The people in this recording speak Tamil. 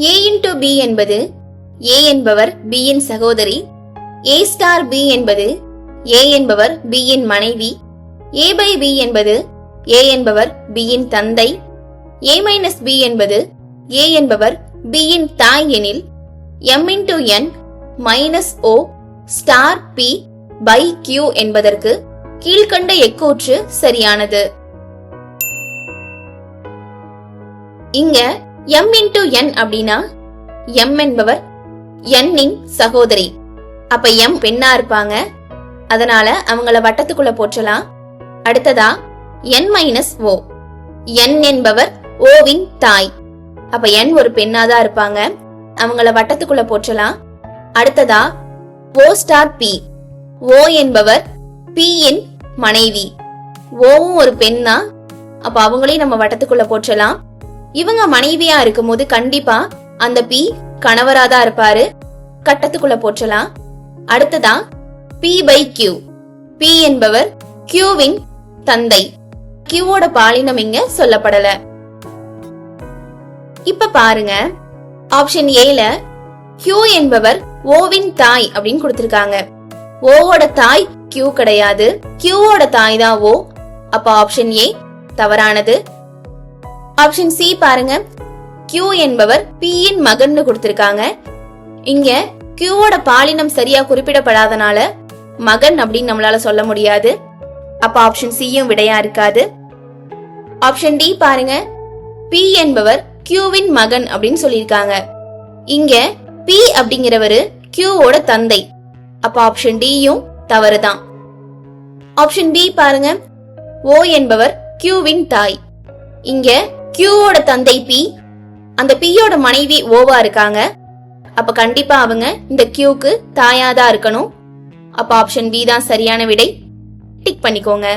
ஏ இன்டு பி என்பது ஏ என்பவர் B யின் சகோதரி. ஏ ஸ்டார் பி என்பது ஏ என்பவர் B யின் மனைவி. ஏ பை பி என்பது ஏ என்பவர் பியின் யின் தந்தை. ஏ மைனஸ் பி என்பது ஏ என்பவர் பி யின் தாய் எனில் M into N minus O star P by Q என்பதற்கு கீழ்கண்ட எக்கூற்று சரியானது. இங்க எம் இன்டு என் அப்படின்னா எம் என்பவர் n சகோதரி. அப்ப எம் பெண்ணா இருப்பாங்க. அதனால அவங்கள வட்டத்துக்குள்ள போற்றலாம். அடுத்ததா என் மைனஸ் ஓ என் என்பவர் ஓவின் தாய். அப்ப என் ஒரு பெண்ணா தான் இருப்பாங்க. அவங்கள வட்டத்துக்குள்ள போற்றலாம். அடுத்ததா ஓ ஸ்டார் பி ஓ என்பவர் பி இன் மனைவி. ஓவும் ஒரு பெண் தான் அப்ப அவங்களையும் நம்ம வட்டத்துக்குள்ள போற்றலாம். இவங்க மனைவியா இருக்கும்போது கண்டிப்பா அந்த பி கணவரா தான் இருப்பாரு. கட்டத்துக்குள்ள போற்றலாம். அடுத்ததா பி பை கியூ பி என்பவர் கியூவின் தந்தை. கியூவோட பாலினம் இங்க சொல்லப்படல. இப்ப பாருங்க. ஆப்ஷன் ஏல கியூ என்பவர் ஓவின் தாய் அப்படின்னு கொடுத்திருக்காங்க. ஓவோட தாய் கியூ கிடையாது. கியூவோட தாய் தான் ஓ. அப்ப ஆப்ஷன் ஏ தவறானது. ஆப்ஷன் சி பாருங்க. கியூ என்பவர் P மகன்னு கொடுத்திருக்காங்க. இங்க கியூவோட பாலினம் சரியா குறிப்பிடப்படாதனால மகன் அப்படின்னு நம்மளால சொல்ல முடியாது. அப்ப ஆப்ஷன் சியும் விடையா இருக்காது. ஆப்ஷன் டி பாருங்க. பி என்பவர் கியூவின் மகன் அப்படின்னு சொல்லியிருக்காங்க. இங்க பி அப்படிங்கிறவரு கியூவோட தந்தை. அப்ப ஆப்ஷன் டியும் தவறுதான். ஆப்ஷன் டி பாருங்க. ஓ என்பவர் கியூவின் தாய். இங்க கியூவோட தந்தை பி அந்த பியோட மனைவி ஓவா இருக்காங்க. அப்ப கண்டிப்பா அவங்க இந்த கியூக்கு தாயாதான் இருக்கணும். அப்ப ஆப்ஷன் பி தான் சரியான விடை. டிக் பண்ணிக்கோங்க.